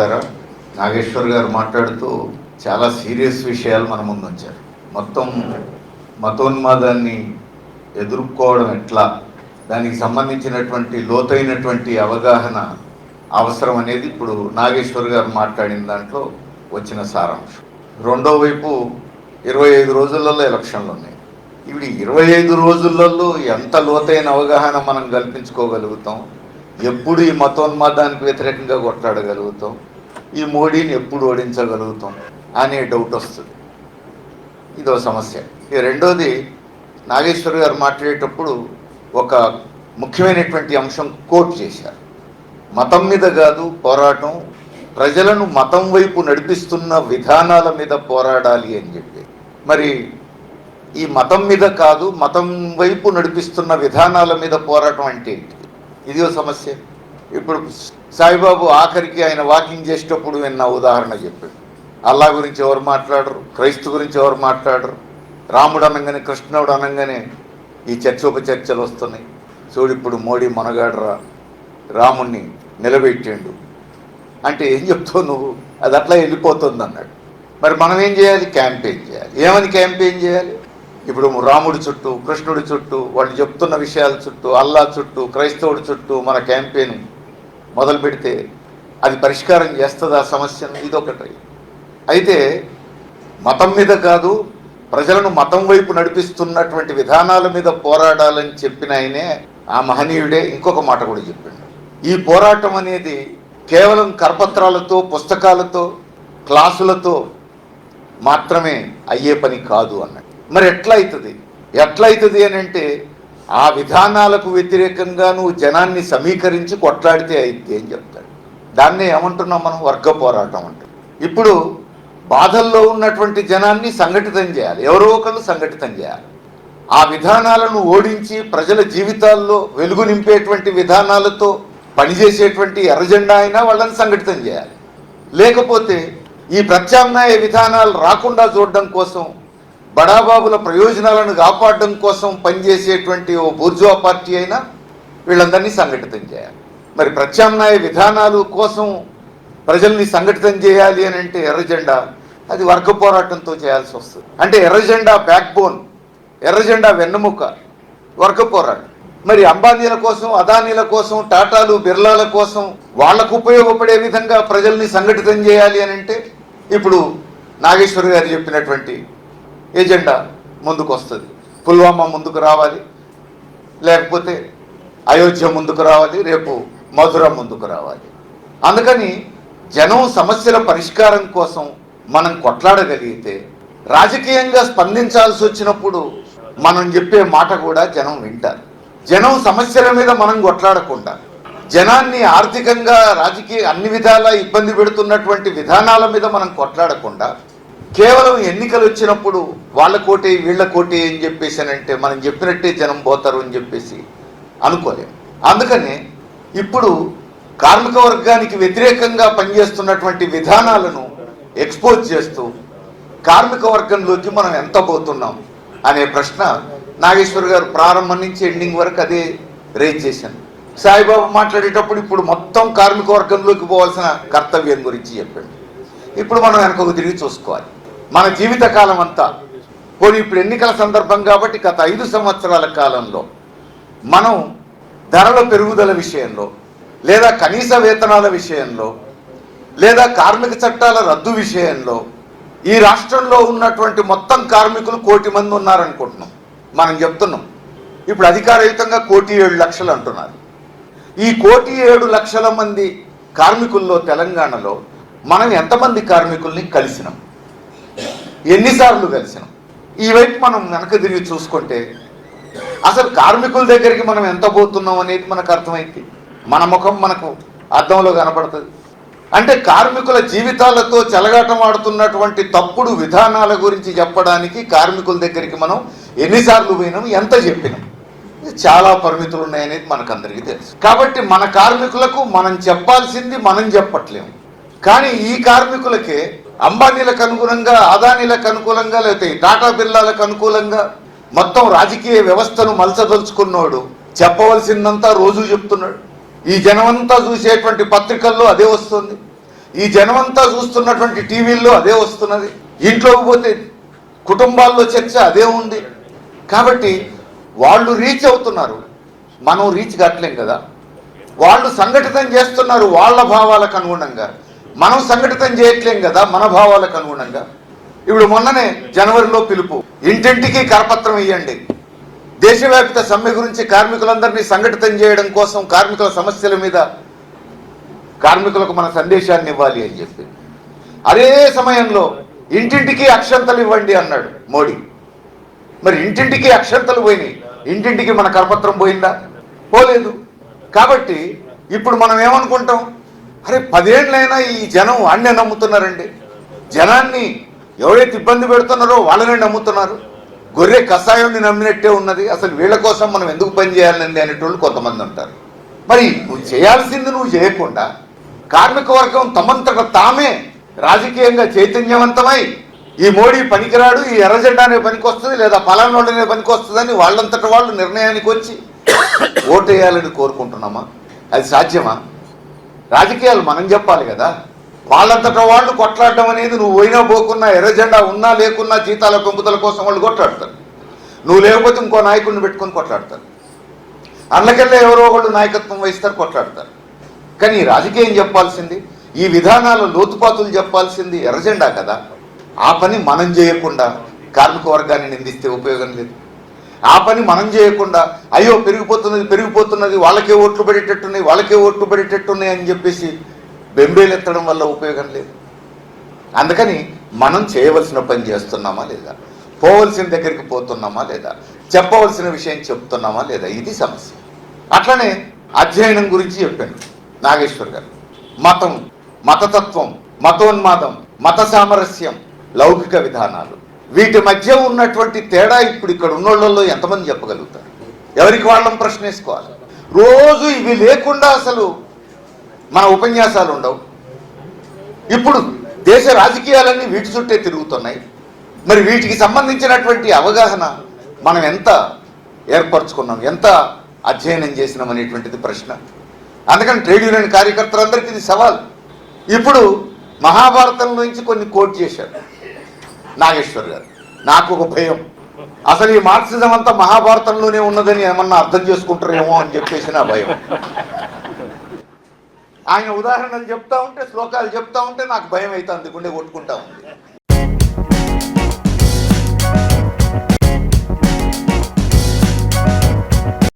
మిత్రులారా నాగేశ్వర్ గారు మాట్లాడుతూ చాలా సీరియస్ విషయాలు మన ముందు ఉంచారు మొత్తం మతోన్మాదాన్ని ఎదుర్కోవడం ఎట్లా? దానికి సంబంధించినటువంటి లోతైనటువంటి అవగాహన అవసరం అనేది ఇప్పుడు నాగేశ్వర్ గారు మాట్లాడిన దాంట్లో వచ్చిన సారాంశం. రెండో వైపు ఇరవై ఐదు రోజులలో ఎలక్షన్లు ఉన్నాయి. ఇప్పుడు ఇరవై ఐదు రోజులలో ఎంత లోతైన అవగాహన మనం కల్పించుకోగలుగుతాం? ఎప్పుడు ఈ మతోన్మాదానికి వ్యతిరేకంగా కొట్లాడగలుగుతాం? ఈ మోడీని ఎప్పుడు ఓడించగలుగుతాం? అనే డౌట్ వస్తుంది. ఇదో సమస్య. ఈ రెండోది నాగేశ్వర్ గారు మాట్లాడేటప్పుడు ఒక ముఖ్యమైనటువంటి అంశం కోట్ చేశారు. మతం మీద కాదు పోరాటం. ప్రజలను మతం వైపు నడిపిస్తున్న విధానాల మీద పోరాడాలి అని చెప్పి. మరి ఈ మతం మీద కాదు మతం వైపు నడిపిస్తున్న విధానాల మీద పోరాటం అంటే ఏంటి? ఇది ఒక సమస్య. ఇప్పుడు సాయిబాబు ఆఖరికి ఆయన వాకింగ్ చేసేటప్పుడు విన్న ఉదాహరణ చెప్పాడు అల్లా గురించి ఎవరు మాట్లాడరు క్రైస్తు గురించి ఎవరు మాట్లాడరు రాముడు అనగానే కృష్ణుడు అనగానే ఈ చర్చోపచర్చలు వస్తున్నాయి. చూడు ఇప్పుడు మోడీ మనగాడరా రాముణ్ణి నిలబెట్టిండు. అంటే ఏం చెప్తావు నువ్వు? అది అట్లా వెళ్ళిపోతుంది అన్నాడు మరి మనం ఏం చేయాలి? క్యాంపెయిన్ చేయాలి. ఏమని క్యాంపెయిన్ చేయాలి? ఇప్పుడు రాముడి చుట్టూ కృష్ణుడి చుట్టూ వాళ్ళు చెప్తున్న విషయాల చుట్టూ అల్లా చుట్టూ క్రైస్తవుడి చుట్టూ మన క్యాంపెయిన్ మొదలు పెడితే అది పరిష్కారం చేస్తుంది ఆ సమస్యను ఇదొకటి. అయితే మతం మీద కాదు ప్రజలను మతం వైపు నడిపిస్తున్నటువంటి విధానాల మీద పోరాడాలని చెప్పిన ఆయనే ఆ మహనీయుడే. ఇంకొక మాట కూడా చెప్పిండు. ఈ పోరాటం అనేది కేవలం కరపత్రాలతో పుస్తకాలతో క్లాసులతో మాత్రమే అయ్యే పని కాదు అన్నట్టు. మరి ఎట్లయితుంది? అవుతుంది అని అంటే ఆ విధానాలకు వ్యతిరేకంగా నువ్వు జనాన్ని సమీకరించి కొట్లాడితే అయింది అని చెప్తాడు. దాన్నే ఏమంటున్నాం మనం? వర్గ పోరాటం అంటే. ఇప్పుడు బాధల్లో ఉన్నటువంటి జనాన్ని సంఘటితం చేయాలి. ఎవరో ఒకళ్ళు సంఘటితం చేయాలి. ఆ విధానాలను ఓడించి ప్రజల జీవితాల్లో వెలుగు నింపేటువంటి విధానాలతో పనిచేసేటువంటి ఎర్రజెండా అయినా వాళ్ళని సంఘటితం చేయాలి. లేకపోతే ఈ ప్రత్యామ్నాయ విధానాలు రాకుండా చూడడం కోసం బడాబాబుల ప్రయోజనాలను కాపాడడం కోసం పనిచేసేటువంటి ఓ బూర్జువా పార్టీ అయినా వీళ్ళందరినీ సంఘటితం చేయాలి. మరి ప్రత్యామ్నాయ విధానాలు కోసం ప్రజల్ని సంఘటితం చేయాలి అని అంటే ఎర్రజెండా అది వర్గ పోరాటంతో చేయాల్సి వస్తుంది. అంటే ఎర్రజెండా బ్యాక్ బోన్ ఎర్రజెండా వెన్నెముక వర్గ పోరాటం. మరి అంబానీల కోసం అదానీల కోసం టాటాలు బిర్లాల కోసం వాళ్ళకు ఉపయోగపడే విధంగా ప్రజల్ని సంఘటితం చేయాలి అని అంటే ఇప్పుడు నాగేశ్వర్ గారు చెప్పినటువంటి ఎజెండా ముందుకు వస్తుంది పుల్వామా ముందుకు రావాలి. లేకపోతే అయోధ్య ముందుకు రావాలి రేపు మధుర ముందుకు రావాలి. అందుకని జనం సమస్యల పరిష్కారం కోసం మనం కొట్లాడగలిగితే రాజకీయంగా స్పందించాల్సి వచ్చినప్పుడు మనం చెప్పే మాట కూడా జనం వింటారు. జనం సమస్యల మీద మనం కొట్లాడకుండా జనాన్ని ఆర్థికంగా రాజకీయ అన్ని విధాలా ఇబ్బంది పెడుతున్నటువంటి విధానాల మీద మనం కొట్లాడకుండా కేవలం ఎన్నికలు వచ్చినప్పుడు వాళ్ళ కోటే వీళ్ళ కోటే అని చెప్పేసి అని అంటే మనం చెప్పినట్టే జనం పోతారు అని చెప్పేసి అనుకోలేం అందుకనే ఇప్పుడు కార్మిక వర్గానికి వ్యతిరేకంగా పనిచేస్తున్నటువంటి విధానాలను ఎక్స్పోజ్ చేస్తూ కార్మిక వర్గంలోకి మనం ఎంత పోతున్నాం అనే ప్రశ్న నాగేశ్వర్ గారు ప్రారంభం నుంచి ఎండింగ్ వరకు అదే రేజ్ చేశాను. సాయిబాబు మాట్లాడేటప్పుడు ఇప్పుడు మొత్తం కార్మిక వర్గంలోకి పోవాల్సిన కర్తవ్యం గురించి చెప్పాడు. ఇప్పుడు మనం వెనకొక తిరిగి చూసుకోవాలి. మన జీవితకాలం అంతా పోనీ ఇప్పుడు ఎన్నికల సందర్భం కాబట్టి గత ఐదు సంవత్సరాల కాలంలో మనం ధరల పెరుగుదల విషయంలో లేదా కనీస వేతనాల విషయంలో లేదా కార్మిక చట్టాల రద్దు విషయంలో ఈ రాష్ట్రంలో ఉన్నటువంటి మొత్తం కార్మికులు కోటి మంది ఉన్నారనుకుంటున్నాం. మనం చెప్తున్నాం. ఇప్పుడు అధికారయుతంగా కోటి ఏడు లక్షలు అంటున్నారు. ఈ కోటి ఏడు లక్షల మంది కార్మికుల్లో తెలంగాణలో మనం ఎంతమంది కార్మికుల్ని కలిసినాం? ఎన్నిసార్లు కలిసినాం ఈ వైపు మనం వెనక తిరిగి చూసుకుంటే అసలు కార్మికుల దగ్గరికి మనం ఎంత పోతున్నాం అనేది మనకు అర్థమైంది. మన ముఖం మనకు అర్థంలో కనపడుతుంది. అంటే కార్మికుల జీవితాలతో చెలగాటం ఆడుతున్నటువంటి తప్పుడు విధానాల గురించి చెప్పడానికి కార్మికుల దగ్గరికి మనం ఎన్నిసార్లు పోయినాం ఎంత చెప్పినాం. చాలా పరిమితులు ఉన్నాయనేది మనకు అందరికీ తెలుసు. కాబట్టి మన కార్మికులకు మనం చెప్పాల్సింది మనం చెప్పట్లేము. కానీ ఈ కార్మికులకే అంబానీలకు అనుగుణంగా అదానీలకు అనుకూలంగా లేకపోతే టాటా బిర్లాలకు అనుకూలంగా మొత్తం రాజకీయ వ్యవస్థను మలసదలుచుకున్నాడు చెప్పవలసిందంతా రోజు చెప్తున్నాడు. ఈ జనమంతా చూసేటువంటి పత్రికల్లో అదే వస్తుంది. ఈ జనమంతా చూస్తున్నటువంటి టీవీల్లో అదే వస్తున్నది. ఇంట్లోకి పోతే కుటుంబాల్లో చర్చ అదే ఉంది. కాబట్టి వాళ్ళు రీచ్ అవుతున్నారు. మనం రీచ్ కావట్లేం కదా? వాళ్ళు సంఘటితం చేస్తున్నారు వాళ్ళ భావాలకు అనుగుణంగా. మనం సంఘటితం చేయట్లేం కదా మన భావాలకు అనుగుణంగా. ఇప్పుడు మొన్ననే జనవరిలో పిలుపు. ఇంటింటికి కరపత్రం ఇవ్వండి దేశవ్యాప్త సమ్మె గురించి కార్మికులందరినీ సంఘటితం చేయడం కోసం కార్మికుల సమస్యల మీద కార్మికులకు మన సందేశాన్ని ఇవ్వాలి అని చెప్పి. అదే సమయంలో ఇంటింటికి అక్షంతలు ఇవ్వండి అన్నాడు మోడీ. మరి ఇంటింటికి అక్షంతలు పోయినాయి. ఇంటింటికి మన కరపత్రం పోయిందా? పోలేదు. కాబట్టి ఇప్పుడు మనం ఏమనుకుంటాం? అరే పదేళ్ళైనా ఈ జనం వాడినే నమ్ముతున్నారండి. జనాన్ని ఎవరైతే ఇబ్బంది పెడుతున్నారో వాళ్ళనే నమ్ముతున్నారు. గొర్రె కషాయాన్ని నమ్మినట్టే ఉన్నది. అసలు వీళ్ళ కోసం మనం ఎందుకు పని చేయాలండి అనేటోళ్ళు కొంతమంది ఉంటారు. మరి నువ్వు చేయాల్సింది నువ్వు చేయకుండా కార్మిక వర్గం తమంతట తామే రాజకీయంగా చైతన్యవంతమై ఈ మోడీ పనికిరాడు ఈ ఎర్రజెండానే పనికొస్తుంది లేదా పొలంలోడనే పనికి వస్తుందని వాళ్ళంతట వాళ్ళు నిర్ణయానికి వచ్చి ఓటేయాలని కోరుకుంటున్నామా? అది సాధ్యమా? రాజకీయాలు మనం చెప్పాలి కదా. వాళ్ళంతట వాళ్ళు కొట్లాడడం అనేది నువ్వు పోయినా పోకున్నా ఎర్రజెండా ఉన్నా లేకున్నా జీతాల కొంపుతల కోసం వాళ్ళు కొట్లాడతారు. నువ్వు లేకపోతే ఇంకో నాయకుడిని పెట్టుకొని కొట్లాడతారు. అందుకల్లా ఎవరో ఒకళ్ళు నాయకత్వం వహిస్తారు కొట్లాడతారు. కానీ రాజకీయం చెప్పాల్సింది ఈ విధానాల లోతుపాతులు చెప్పాల్సింది ఎర్రజెండా కదా. ఆ పని మనం చేయకుండా కార్మిక వర్గాన్ని నిందిస్తే ఉపయోగం లేదు. ఆ పని మనం చేయకుండా అయ్యో పెరిగిపోతున్నది పెరిగిపోతున్నది వాళ్ళకే ఓట్లు పడేటట్టున్నాయి వాళ్ళకే ఓట్లు పడేటట్టున్నాయి అని చెప్పేసి బెంబేలెత్తడం వల్ల ఉపయోగం లేదు. అందుకని మనం చేయవలసిన పని చేస్తున్నామా లేదా? పోవలసిన దగ్గరికి పోతున్నామా లేదా? చెప్పవలసిన విషయం చెప్తున్నామా లేదా? ఇది సమస్య. అట్లనే అధ్యయనం గురించి చెప్పాను నాగేశ్వర్ గారు. మతం మతతత్వం మతోన్మాదం మత సామరస్యం లౌకిక విధానాలు. వీటి మధ్య ఉన్నటువంటి తేడా ఇప్పుడు ఇక్కడ ఉన్నోళ్ళల్లో ఎంతమంది చెప్పగలుగుతారు? ఎవరికి వాళ్ళం ప్రశ్నేసుకోవాలి? రోజు ఇవి లేకుండా అసలు మన ఉపన్యాసాలు ఉండవు. ఇప్పుడు దేశ రాజకీయాలన్నీ వీటి చుట్టే తిరుగుతున్నాయి. మరి వీటికి సంబంధించినటువంటి అవగాహన మనం ఎంత ఏర్పరచుకున్నాం? ఎంత అధ్యయనం చేసినాం అనేటువంటిది ప్రశ్న. అందుకని ట్రేడ్ యూనియన్ కార్యకర్తలందరికీ ఇది సవాల్. ఇప్పుడు మహాభారతం నుంచి కొన్ని కోట్ చేశారు నాగేశ్వర్ గారు. నాకు ఒక భయం. అసలు ఈ మార్క్సిజం అంతా మహాభారతంలోనే ఉన్నదని ఏమన్నా అర్థం చేసుకుంటారేమో అని చెప్పేసి నా భయం. ఆయన ఉదాహరణలు చెప్తా ఉంటే శ్లోకాలు చెప్తా ఉంటే నాకు భయం అవుతుంది గుండె కొట్టుకుంటా ఉంది.